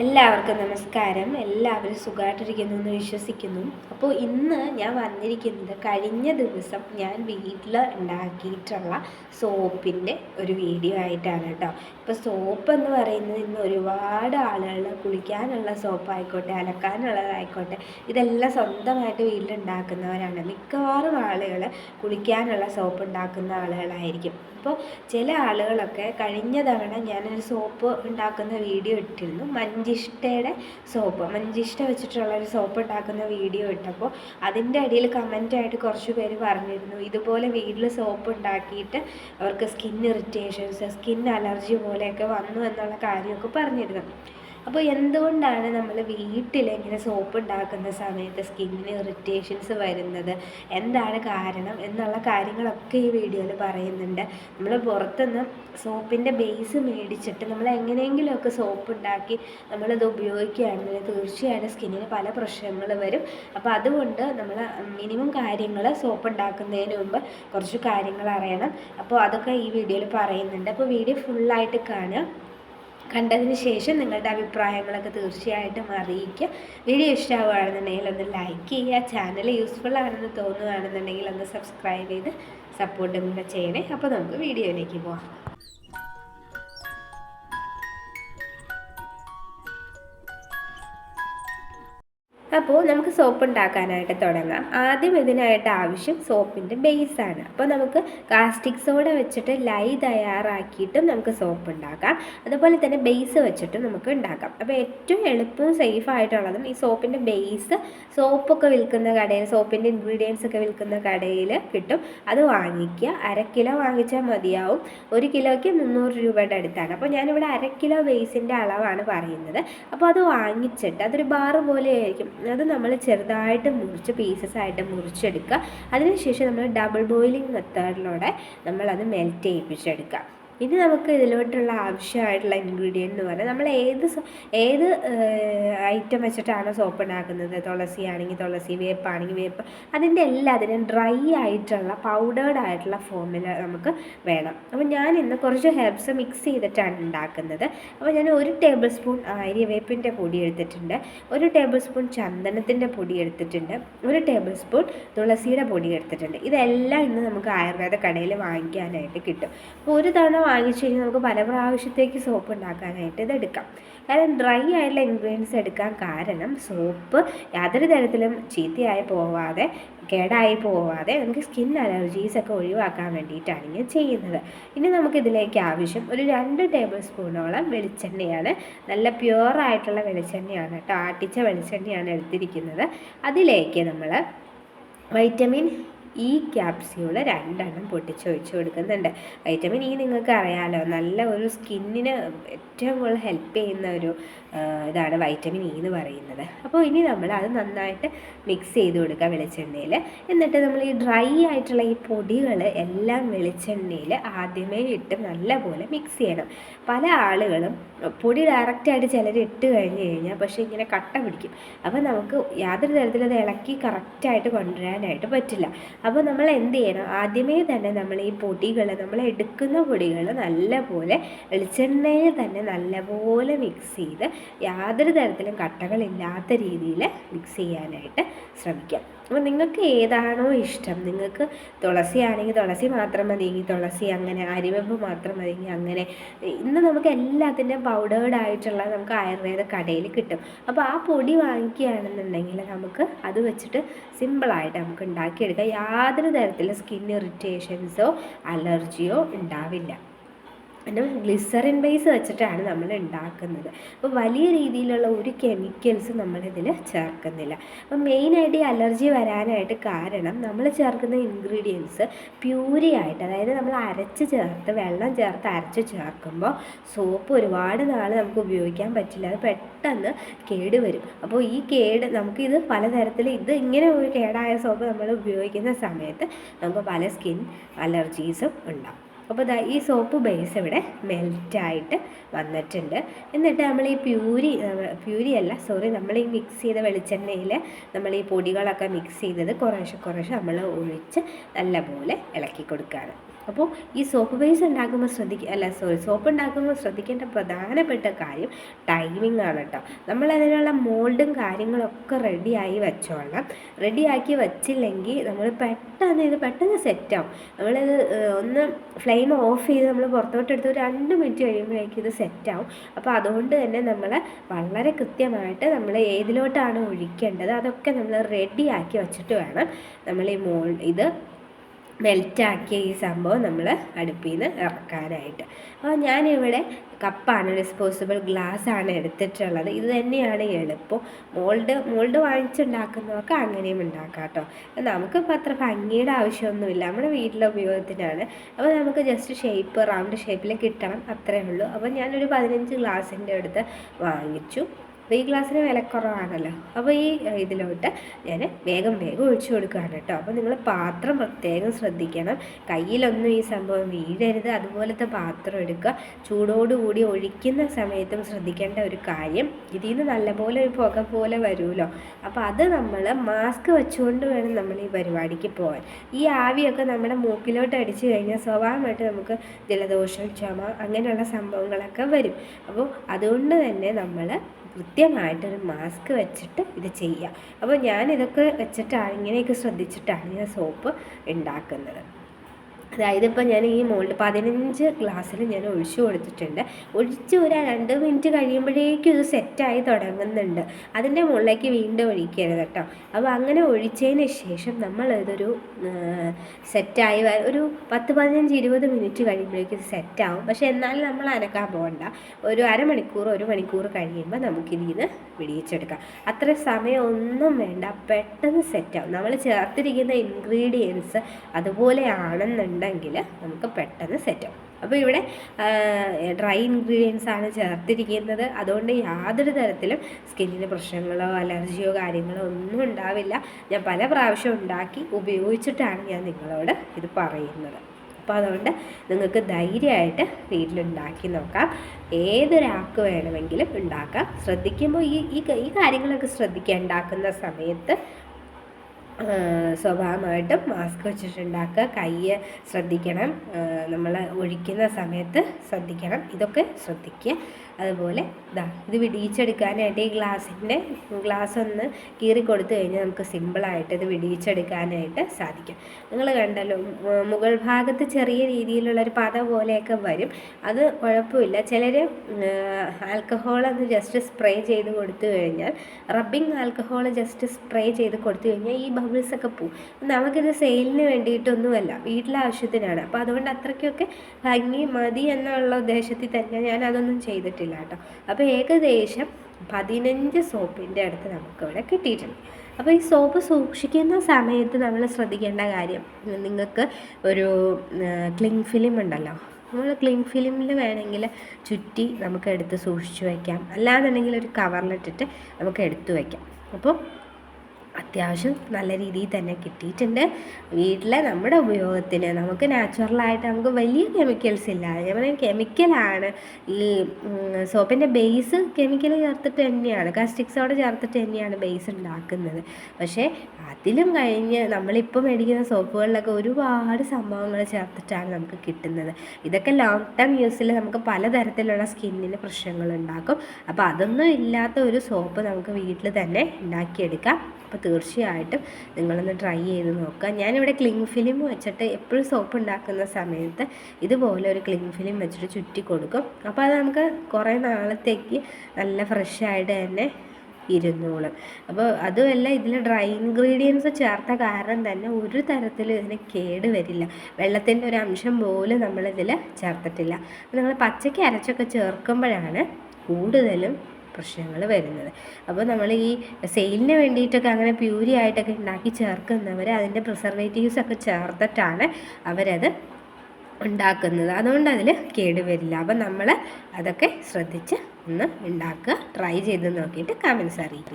എല്ലാവർക്കും നമസ്കാരം. എല്ലാവരും സുഖമായിട്ടിരിക്കുന്നു എന്ന് വിശ്വസിക്കുന്നു. അപ്പോൾ ഇന്ന് ഞാൻ വന്നിരിക്കുന്നത് കഴിഞ്ഞ ദിവസം ഞാൻ വീട്ടിൽ ഉണ്ടാക്കിയിട്ടുള്ള സോപ്പിന്റെ ഒരു വീഡിയോ ആയിട്ടാണ് കേട്ടോ. ഇപ്പോൾ സോപ്പ് എന്ന് പറയുന്നത് ഇന്ന് ഒരുപാട് ആളുകൾ കുളിക്കാനുള്ള സോപ്പായിക്കോട്ടെ അലക്കാനുള്ളതായിക്കോട്ടെ ഇതെല്ലാം സ്വന്തമായിട്ട് വീട്ടിലുണ്ടാക്കുന്നവരാണ്. മിക്കവാറും ആളുകൾ കുളിക്കാനുള്ള സോപ്പ് ഉണ്ടാക്കുന്ന ആളുകളായിരിക്കും. അപ്പോൾ ചില ആളുകളൊക്കെ കഴിഞ്ഞ തവണ ഞാനൊരു സോപ്പ് ഉണ്ടാക്കുന്ന വീഡിയോ ഇട്ടിരുന്നു. മഞ്ചിഷ്ടയുടെ സോപ്പ്. മഞ്ചിഷ്ട വെച്ചിട്ടുള്ള ഒരു സോപ്പ് ഉണ്ടാക്കുന്ന വീഡിയോ ഇട്ടപ്പോൾ അതിന്റെ അടിയിൽ കമന്റായിട്ട് കുറച്ച് പേര് പറഞ്ഞിരുന്നു. ഇതുപോലെ വീട്ടിൽ സോപ്പ് ഉണ്ടാക്കിയിട്ട് അവർക്ക് സ്കിൻ ഇറിറ്റേഷൻസ് സ്കിൻ അലർജി പോലെയൊക്കെ വന്നു എന്നുള്ള കാര്യമൊക്കെ പറഞ്ഞിരുന്നു. അപ്പോൾ എന്തുകൊണ്ടാണ് നമ്മൾ വീട്ടിൽ ഇങ്ങനെ സോപ്പ് ഉണ്ടാക്കുന്ന സമയത്ത് സ്കിന്നിന് ഇറിറ്റേഷൻസ് വരുന്നത്? എന്താണ് കാരണം? എന്നുള്ള കാര്യങ്ങളൊക്കെ ഈ വീഡിയോയിൽ പറയുന്നുണ്ട്. നമ്മൾ പുറത്തുനിന്ന് സോപ്പിന്റെ ബേസ് മേടിച്ചിട്ട് നമ്മൾ എങ്ങനെയെങ്കിലുമൊക്കെ സോപ്പ് ഉണ്ടാക്കി നമ്മളത് ഉപയോഗിക്കുകയാണെങ്കിൽ തീർച്ചയായിട്ടും സ്കിന്നിന് പല പ്രശ്നങ്ങൾ വരും. അപ്പോൾ അതുകൊണ്ട് നമ്മൾ മിനിമം കാര്യങ്ങൾ സോപ്പ് ഉണ്ടാക്കുന്നതിന് മുമ്പ് കുറച്ച് കാര്യങ്ങൾ അറിയണം. അപ്പോൾ അതൊക്കെ ഈ വീഡിയോയിൽ പറയുന്നുണ്ട്. അപ്പോൾ വീഡിയോ ഫുള്ളായിട്ട് കാണുക. കണ്ടതിന് ശേഷം നിങ്ങളുടെ അഭിപ്രായങ്ങളൊക്കെ തീർച്ചയായിട്ടും അറിയിക്കുക. വീഡിയോ ഇഷ്ടമാവുകയാണെന്നുണ്ടെങ്കിൽ ഒന്ന് ലൈക്ക് ചെയ്യുക. ചാനൽ യൂസ്ഫുൾ ആണെന്ന് തോന്നുകയാണെന്നുണ്ടെങ്കിൽ ഒന്ന് സബ്സ്ക്രൈബ് ചെയ്ത് സപ്പോർട്ടും കൂടെ ചെയ്യണേ. അപ്പോൾ നമുക്ക് വീഡിയോയിലേക്ക് പോകാം അപ്പോൾ നമുക്ക് സോപ്പ് ഉണ്ടാക്കാനായിട്ട് തുടങ്ങാം. ആദ്യം ഇതിനായിട്ട് ആവശ്യം സോപ്പിന്റെ ബേസാണ് അപ്പോൾ നമുക്ക് കാസ്റ്റിക് സോഡ വെച്ചിട്ട് ലൈ തയ്യാറാക്കിയിട്ടും നമുക്ക് സോപ്പ് ഉണ്ടാക്കാം. അതുപോലെ തന്നെ ബേസ് വെച്ചിട്ടും നമുക്ക് ഉണ്ടാക്കാം. അപ്പോൾ ഏറ്റവും എളുപ്പവും സേഫ് ആയിട്ടുള്ളതും ഈ സോപ്പിന്റെ ബേസ് സോപ്പൊക്കെ വിൽക്കുന്ന കടയിൽ സോപ്പിന്റെ ഇൻഗ്രീഡിയൻസ് ഒക്കെ വിൽക്കുന്ന കടയിൽ കിട്ടും. അത് വാങ്ങിക്കുക. അര കിലോ വാങ്ങിച്ചാൽ മതിയാവും. ഒരു കിലോയ്ക്ക് മുന്നൂറ് രൂപയുടെ അടുത്താണ്. അപ്പോൾ ഞാനിവിടെ അര കിലോ ബേസിന്റെ അളവാണ് പറയുന്നത്. അപ്പോൾ അത് വാങ്ങിച്ചിട്ട് അതൊരു ബാറ് പോലെ ആയിരിക്കും അത് നമ്മൾ ചെറുതായിട്ട് മുറിച്ച് പീസസ് ആയിട്ട് മുറിച്ചെടുക്കുക. അതിനുശേഷം നമ്മൾ ഡബിൾ ബോയിലിംഗ് മെത്തേഡിലൂടെ നമ്മളത് മെൽറ്റ് ചെയ്യിപ്പിച്ചെടുക്കുക. ഇനി നമുക്ക് ഇതിലോട്ടുള്ള ആവശ്യമായിട്ടുള്ള ഇൻഗ്രീഡിയന്റ് എന്ന് പറഞ്ഞാൽ നമ്മൾ ഏത് ഏത് ഐറ്റം വെച്ചിട്ടാണ് സോപ്പ് ഉണ്ടാക്കുന്നത് തുളസി ആണെങ്കിൽ തുളസി വേപ്പാണെങ്കിൽ വേപ്പ്. അതിന്റെ എല്ലാത്തിനും ഡ്രൈ ആയിട്ടുള്ള പൗഡേർഡ് ആയിട്ടുള്ള ഫോമിൽ നമുക്ക് വേണം. അപ്പോൾ ഞാൻ ഇന്ന് കുറച്ച് ഹെർബ്സ് മിക്സ് ചെയ്തിട്ടാണ് ഉണ്ടാക്കുന്നത്. അപ്പോൾ ഞാൻ ഒരു ടേബിൾ സ്പൂൺ ആര്യവേപ്പിന്റെ പൊടി എടുത്തിട്ടുണ്ട്. ഒരു ടേബിൾ സ്പൂൺ ചന്ദനത്തിന്റെ പൊടി എടുത്തിട്ടുണ്ട്. ഒരു ടേബിൾ സ്പൂൺ തുളസിയുടെ പൊടി എടുത്തിട്ടുണ്ട്. ഇതെല്ലാം ഇന്ന് നമുക്ക് ആയുർവേദ കടയിൽ വാങ്ങിക്കാനായിട്ട് കിട്ടും. അപ്പോൾ ഒരു തവണ വാങ്ങിച്ചു കഴിഞ്ഞാൽ നമുക്ക് പല പ്രാവശ്യത്തേക്ക് സോപ്പ് ഉണ്ടാക്കാനായിട്ട് ഇത് എടുക്കാം കാരണം ഡ്രൈ ആയിട്ടുള്ള ഇൻഗ്രീഡിയൻസ് എടുക്കാൻ കാരണം സോപ്പ് യാതൊരു തരത്തിലും ചീത്തയായി പോവാതെ കേടായി പോവാതെ നമുക്ക് സ്കിൻ അലർജീസ് ഒക്കെ ഒഴിവാക്കാൻ വേണ്ടിയിട്ടാണ് ഇങ്ങനെ ചെയ്യുന്നത്. ഇനി നമുക്കിതിലേക്ക് ആവശ്യം ഒരു രണ്ട് ടേബിൾ സ്പൂണോളം വെളിച്ചെണ്ണയാണ്. നല്ല പ്യുവറായിട്ടുള്ള വെളിച്ചെണ്ണയാണ് കേട്ടോ. ആട്ടിച്ച വെളിച്ചെണ്ണയാണ് എടുത്തിരിക്കുന്നത്. അതിലേക്ക് നമ്മൾ വൈറ്റമിൻ ഈ ക്യാപ്സ്യൂൾ രണ്ടെണ്ണം പൊട്ടിച്ചൊഴിച്ച് കൊടുക്കുന്നുണ്ട്. വൈറ്റമിൻ ഇ നിങ്ങൾക്ക് അറിയാമല്ലോ നല്ല ഒരു സ്കിന്നിന് ഏറ്റവും കൂടുതൽ ഹെൽപ്പ് ചെയ്യുന്ന ഒരു ഇതാണ് വൈറ്റമിൻ ഇ എന്ന് പറയുന്നത്. അപ്പോൾ ഇനി നമ്മൾ അത് നന്നായിട്ട് മിക്സ് ചെയ്ത് കൊടുക്കുക വെളിച്ചെണ്ണയിൽ. എന്നിട്ട് നമ്മൾ ഈ ഡ്രൈ ആയിട്ടുള്ള ഈ പൊടികൾ എല്ലാം വെളിച്ചെണ്ണയിൽ ആദ്യമേ ഇട്ട് നല്ലപോലെ മിക്സ് ചെയ്യണം. പല ആളുകളും പൊടി ഡയറക്റ്റായിട്ട് ചിലർ ഇട്ട് കഴിഞ്ഞ് കഴിഞ്ഞാൽ പക്ഷേ ഇങ്ങനെ കട്ട പിടിക്കും. അപ്പോൾ നമുക്ക് യാതൊരു തരത്തിലും ഇളക്കി കറക്റ്റായിട്ട് കൊണ്ടുവരാനായിട്ട് പറ്റില്ല. അപ്പോൾ നമ്മൾ എന്ത് ചെയ്യണം? ആദ്യമേ തന്നെ നമ്മൾ ഈ പൊടികൾ നമ്മൾ എടുക്കുന്ന പൊടികൾ നല്ലപോലെ വെളിച്ചെണ്ണയിൽ തന്നെ നല്ലപോലെ മിക്സ് ചെയ്ത് യാതൊരു തരത്തിലും കട്ടകളില്ലാത്ത രീതിയിൽ മിക്സ് ചെയ്യാനായിട്ട് ശ്രമിക്കാം. അപ്പോൾ നിങ്ങൾക്ക് ഏതാണോ ഇഷ്ടം? നിങ്ങൾക്ക് തുളസി ആണെങ്കിൽ തുളസി മാത്രം മതിയെങ്കിൽ തുളസി അങ്ങനെ അരിവെമ്പ് മാത്രം മതിയെങ്കിൽ അങ്ങനെ. ഇന്ന് നമുക്ക് എല്ലാത്തിന്റെയും പൗഡേർഡ് ആയിട്ടുള്ള നമുക്ക് ആയുർവേദ കടയിൽ കിട്ടും. അപ്പോൾ ആ പൊടി വാങ്ങിക്കുകയാണെന്നുണ്ടെങ്കിൽ നമുക്ക് അത് വെച്ചിട്ട് സിമ്പിളായിട്ട് നമുക്ക് ഉണ്ടാക്കിയെടുക്കാം. യാതൊരു തരത്തിലും സ്കിൻ ഇറിറ്റേഷൻസോ അലർജിയോ ഉണ്ടാവില്ല. പിന്നെ ഗ്ലിസറിൻ ബേസ് വെച്ചിട്ടാണ് നമ്മൾ ഉണ്ടാക്കുന്നത്. അപ്പോൾ വലിയ രീതിയിലുള്ള ഒരു കെമിക്കൽസ് നമ്മളിതിൽ ചേർക്കുന്നില്ല. അപ്പം മെയിനായിട്ട് ഈ അലർജി വരാനായിട്ട് കാരണം നമ്മൾ ചേർക്കുന്ന ഇൻഗ്രീഡിയൻസ് പ്യൂരി ആയിട്ട് അതായത് നമ്മൾ അരച്ച് ചേർത്ത് വെള്ളം ചേർത്ത് അരച്ച് ചേർക്കുമ്പോൾ സോപ്പ് ഒരുപാട് നാൾ നമുക്ക് ഉപയോഗിക്കാൻ പറ്റില്ല. അത് പെട്ടെന്ന് കേട് വരും. അപ്പോൾ ഈ കേട് നമുക്കിത് പലതരത്തിൽ ഇത് ഇങ്ങനെ ഒരു കേടായ സോപ്പ് നമ്മൾ ഉപയോഗിക്കുന്ന സമയത്ത് നമുക്ക് പല സ്കിൻ അലർജീസും ഉണ്ടാകും അപ്പോൾ ദാ ഈ സോപ്പ് ബേസ് ഇവിടെ മെൽറ്റായിട്ട് വന്നിട്ടുണ്ട്. എന്നിട്ട് നമ്മൾ ഈ പ്യൂരി പ്യൂരി അല്ല സോറി നമ്മൾ ഈ മിക്സ് ചെയ്ത വെളിച്ചെണ്ണയിൽ നമ്മൾ ഈ പൊടികളൊക്കെ മിക്സ് ചെയ്തത് കുറേശ്ശെ കുറേശ്ശെ നമ്മൾ ഒഴിച്ച് നല്ലപോലെ ഇളക്കി കൊടുക്കുകയാണ് അപ്പോൾ ഈ സോപ്പ് ബേസ് ഉണ്ടാക്കുമ്പോൾ ശ്രദ്ധിക്കുക അല്ല സോറി സോപ്പ് ഉണ്ടാക്കുമ്പോൾ ശ്രദ്ധിക്കേണ്ട പ്രധാനപ്പെട്ട കാര്യം ടൈമിംഗ് ആണ് കേട്ടോ നമ്മൾ അതിനുള്ള മോൾഡും കാര്യങ്ങളൊക്കെ റെഡിയായി വെച്ചോളാം റെഡിയാക്കി വെച്ചില്ലെങ്കിൽ നമ്മൾ പെട്ടെന്ന് ഇത് പെട്ടെന്ന് സെറ്റാവും നമ്മളിത് ഒന്ന് ഫ്ലെയിം ഓഫ് ചെയ്ത് നമ്മൾ പുറത്തോട്ട് എടുത്ത് ഒരു രണ്ട് മിനിറ്റ് കഴിയുമ്പോഴേക്കും ഇത് സെറ്റാവും അപ്പോൾ അതുകൊണ്ട് തന്നെ നമ്മൾ വളരെ കൃത്യമായിട്ട് നമ്മൾ ഏതിലോട്ടാണ് ഒഴിക്കേണ്ടത് അതൊക്കെ നമ്മൾ റെഡിയാക്കി വെച്ചിട്ട് വേണം നമ്മൾ ഈ മോൾ ഇത് മെൽറ്റാക്കിയ ഈ സംഭവം നമ്മൾ അടുപ്പിൽ നിന്ന് ഇറക്കാനായിട്ട്. അപ്പോൾ ഞാനിവിടെ കപ്പാണ് ഡിസ്പോസിബിൾ ഗ്ലാസ് ആണ് എടുത്തിട്ടുള്ളത്. ഇത് തന്നെയാണ് എളുപ്പം. മോൾഡ് മോൾഡ് വാങ്ങിച്ചുണ്ടാക്കുന്നവർക്ക് അങ്ങനെയും ഉണ്ടാക്കാം കേട്ടോ നമുക്കിപ്പോൾ അത്ര ഭംഗിയുടെ ആവശ്യമൊന്നുമില്ല. നമ്മുടെ വീട്ടിലെ ഉപയോഗത്തിനാണ്. അപ്പോൾ നമുക്ക് ജസ്റ്റ് ഷേപ്പ് റൗണ്ട് ഷേപ്പിൽ കിട്ടണം. അത്രയേ ഉള്ളൂ. അപ്പോൾ ഞാനൊരു പതിനഞ്ച് ഗ്ലാസിന്റെ അടുത്ത് വാങ്ങിച്ചു. അപ്പോൾ ഈ ഗ്ലാസ്സിന് വിലക്കുറവാണല്ലോ അപ്പോൾ ഈ ഇതിലോട്ട് ഞാൻ വേഗം വേഗം ഒഴിച്ചു കൊടുക്കുകയാണ് കേട്ടോ. അപ്പോൾ നിങ്ങൾ പാത്രം പ്രത്യേകം ശ്രദ്ധിക്കണം. കയ്യിലൊന്നും ഈ സംഭവം വീഴരുത്. അതുപോലത്തെ പാത്രം എടുക്കുക. ചൂടോടുകൂടി ഒഴിക്കുന്ന സമയത്തും ശ്രദ്ധിക്കേണ്ട ഒരു കാര്യം ഇതിൽ നിന്ന് നല്ലപോലെ ഒരു പുക പോലെ വരുമല്ലോ. അപ്പോൾ അത് നമ്മൾ മാസ്ക് വെച്ചുകൊണ്ട് വേണം നമ്മൾ ഈ പരിപാടിക്ക് പോകാൻ ഈ ആവിയൊക്കെ നമ്മുടെ മൂക്കിലോട്ട് അടിച്ചു കഴിഞ്ഞാൽ സ്വാഭാവികമായിട്ട് നമുക്ക് ജലദോഷം ചുമ അങ്ങനെയുള്ള സംഭവങ്ങളൊക്കെ വരും. അപ്പോൾ അതുകൊണ്ട് തന്നെ നമ്മൾ കൃത്യമായിട്ടൊരു മാസ്ക് വെച്ചിട്ട് ഇത് ചെയ്യുക. അപ്പോൾ ഞാനിതൊക്കെ വെച്ചിട്ടാണ് ഇങ്ങനെയൊക്കെ ശ്രദ്ധിച്ചിട്ടാണ് ഞാൻ സോപ്പ് ഉണ്ടാക്കുന്നത്. അതായത് ഇപ്പോൾ ഞാൻ ഈ മോൾഡ് പതിനഞ്ച് ഗ്ലാസ്സിൽ ഞാൻ ഒഴിച്ചു കൊടുത്തിട്ടുണ്ട്. ഒഴിച്ച് ഒരു രണ്ട് മിനിറ്റ് കഴിയുമ്പോഴേക്കും ഇത് സെറ്റായി തുടങ്ങുന്നുണ്ട്. അതിന്റെ മുകളിലേക്ക് വീണ്ടും ഒഴിക്കരുത് കേട്ടോ. അപ്പോൾ അങ്ങനെ ഒഴിച്ചതിന് ശേഷം നമ്മൾ ഇതൊരു സെറ്റായി ഒരു പത്ത് പതിനഞ്ച് ഇരുപത് മിനിറ്റ് കഴിയുമ്പോഴേക്കും ഇത് സെറ്റാവും. പക്ഷേ എന്നാലും നമ്മൾ അനക്കാൻ പോകണ്ട. ഒരു അരമണിക്കൂർ ഒരു മണിക്കൂർ കഴിയുമ്പോൾ നമുക്കിതിൽ വിടിയിച്ചെടുക്കാം. അത്ര സമയമൊന്നും വേണ്ട. പെട്ടെന്ന് സെറ്റാവും. നമ്മൾ ചേർത്തിരിക്കുന്ന ഇൻഗ്രീഡിയൻസ് അതുപോലെ ആണെന്നുണ്ടെങ്കിൽ നമുക്ക് പെട്ടെന്ന് സെറ്റാവും അപ്പോൾ ഇവിടെ ഡ്രൈ ഇൻഗ്രീഡിയൻസ് ആണ് ചേർത്തിരിക്കുന്നത്. അതുകൊണ്ട് യാതൊരു തരത്തിലും സ്കിന്നിന് പ്രശ്നങ്ങളോ അലർജിയോ കാര്യങ്ങളോ ഒന്നും ഉണ്ടാവില്ല. ഞാൻ പല പ്രാവശ്യം ഉണ്ടാക്കി ഉപയോഗിച്ചിട്ടാണ് ഞാൻ നിങ്ങളോട് ഇത് പറയുന്നത്. അപ്പോൾ അതുകൊണ്ട് നിങ്ങൾക്ക് ധൈര്യമായിട്ട് വീട്ടിലുണ്ടാക്കി നോക്കാം. ഏതൊരാൾക്ക് വേണമെങ്കിലും ഉണ്ടാക്കാം. ശ്രദ്ധിക്കുമ്പോൾ ഈ ഈ കാര്യങ്ങളൊക്കെ ശ്രദ്ധിക്കുക. ഉണ്ടാക്കുന്ന സമയത്ത് സ്വാഭാവികമായിട്ടും മാസ്ക് വെച്ചിട്ടുണ്ടാക്കുക. കൈ ശ്രദ്ധിക്കണം. നമ്മൾ ഒഴിക്കുന്ന സമയത്ത് ശ്രദ്ധിക്കണം. ഇതൊക്കെ ശ്രദ്ധിക്കുക. അതുപോലെ ഇതാ ഇത് വിടിയിച്ചെടുക്കാനായിട്ട് ഈ ഗ്ലാസിന്റെ ഗ്ലാസ് ഒന്ന് കീറി കൊടുത്തു കഴിഞ്ഞാൽ നമുക്ക് സിമ്പിളായിട്ട് ഇത് വിടിയിച്ചെടുക്കാനായിട്ട് സാധിക്കും. നിങ്ങൾ കണ്ടല്ലോ മുകൾ ഭാഗത്ത് ചെറിയ രീതിയിലുള്ളൊരു പത പോലെയൊക്കെ വരും. അത് കുഴപ്പമില്ല. ചിലർ ആൽക്കഹോൾ ഒന്ന് ജസ്റ്റ് സ്പ്രേ ചെയ്ത് കൊടുത്തു കഴിഞ്ഞാൽ റബ്ബിംഗ് ആൽക്കഹോൾ ജസ്റ്റ് സ്പ്രേ ചെയ്ത് കൊടുത്തു കഴിഞ്ഞാൽ ഈ ഒക്കെ പോവും. നമുക്കിത് സെയിലിന് വേണ്ടിയിട്ടൊന്നുമല്ല വീട്ടിലെ ആവശ്യത്തിനാണ്. അപ്പോൾ അതുകൊണ്ട് അത്രയ്ക്കൊക്കെ ഭംഗി മതി എന്നുള്ള ഉദ്ദേശത്തിൽ തന്നെ ഞാൻ അതൊന്നും ചെയ്തിട്ടില്ല കേട്ടോ. അപ്പോൾ ഏകദേശം പതിനഞ്ച് സോപ്പിന്റെ അടുത്ത് നമുക്കിവിടെ കിട്ടിയിട്ടുണ്ട്. അപ്പോൾ ഈ സോപ്പ് സൂക്ഷിക്കുന്ന സമയത്ത് നമ്മൾ ശ്രദ്ധിക്കേണ്ട കാര്യം നിങ്ങൾക്ക് ഒരു ക്ലിങ് ഫിലിം ഉണ്ടല്ലോ. നമ്മൾ ക്ലിങ് ഫിലിമിൽ വേണമെങ്കിൽ ചുറ്റി നമുക്ക് എടുത്ത് സൂക്ഷിച്ചു വയ്ക്കാം അല്ലാന്നുണ്ടെങ്കിൽ ഒരു കവറിലിട്ടിട്ട് നമുക്ക് എടുത്തു വയ്ക്കാം അപ്പോൾ അത്യാവശ്യം നല്ല രീതിയിൽ തന്നെ കിട്ടിയിട്ടുണ്ട്. വീട്ടിലെ നമ്മുടെ ഉപയോഗത്തിന് നമുക്ക് നാച്ചുറലായിട്ട് നമുക്ക് വലിയ കെമിക്കൽസ് ഇല്ല. ഞാൻ പറയാം കെമിക്കലാണ് ഈ സോപ്പിന്റെ ബേസ് കെമിക്കൽ ചേർത്തിട്ട് തന്നെയാണ്. കാസ്റ്റിക് സോഡ ചേർത്തിട്ട് തന്നെയാണ് ബേസ് ഉണ്ടാക്കുന്നത്. പക്ഷേ അതിലും കഴിഞ്ഞ് നമ്മളിപ്പോൾ മേടിക്കുന്ന സോപ്പുകളിലൊക്കെ ഒരുപാട് സംഭവങ്ങൾ ചേർത്തിട്ടാണ് നമുക്ക് കിട്ടുന്നത്. ഇതൊക്കെ ലോങ് ടേം യൂസിൽ നമുക്ക് പലതരത്തിലുള്ള സ്കിന്നിന് പ്രശ്നങ്ങൾ ഉണ്ടാക്കും. അപ്പോൾ അതൊന്നും ഇല്ലാത്ത ഒരു സോപ്പ് നമുക്ക് വീട്ടിൽ തന്നെ ഉണ്ടാക്കിയെടുക്കാം. അപ്പോൾ തീർച്ചയായിട്ടും നിങ്ങളൊന്ന് ട്രൈ ചെയ്ത് നോക്കുക. ഞാനിവിടെ ക്ലിങ് ഫിലിം വെച്ചിട്ട് എപ്പോഴും സോപ്പ് ഉണ്ടാക്കുന്ന സമയത്ത് ഇതുപോലെ ഒരു ക്ലിങ് ഫിലിം വെച്ചിട്ട് ചുറ്റി കൊടുക്കും. അപ്പോൾ അത് നമുക്ക് കുറേ നാളത്തേക്ക് നല്ല ഫ്രഷായിട്ട് തന്നെ ഇരുന്നോളും. അപ്പോൾ അതുമല്ല ഇതിൽ ഡ്രൈ ഇൻഗ്രീഡിയൻസ് ചേർത്ത കാരണം തന്നെ ഒരു തരത്തിലും ഇതിന് കേട് വരില്ല. വെള്ളത്തിന്റെ ഒരു അംശം പോലും നമ്മളിതിൽ ചേർത്തിട്ടില്ല. നിങ്ങൾ പച്ചയ്ക്ക് അരച്ചൊക്കെ ചേർക്കുമ്പോഴാണ് കൂടുതലും പ്രശ്നങ്ങൾ വരുന്നത്. അപ്പോൾ നമ്മൾ ഈ സെയിലിന് വേണ്ടിയിട്ടൊക്കെ അങ്ങനെ പ്യൂരി ആയിട്ടൊക്കെ ഉണ്ടാക്കി ചേർക്കുന്നവർ അതിന്റെ പ്രിസർവേറ്റീവ്സ് ഒക്കെ ചേർത്തിട്ടാണ് അവരത് ഉണ്ടാക്കുന്നത്. അതുകൊണ്ട് അതിൽ കേടുവരില്ല അപ്പം നമ്മൾ അതൊക്കെ ശ്രദ്ധിച്ച് ഒന്ന് ഉണ്ടാക്കുക. ട്രൈ ചെയ്ത് നോക്കിയിട്ട് കമൻസ് അറിയിക്കുക.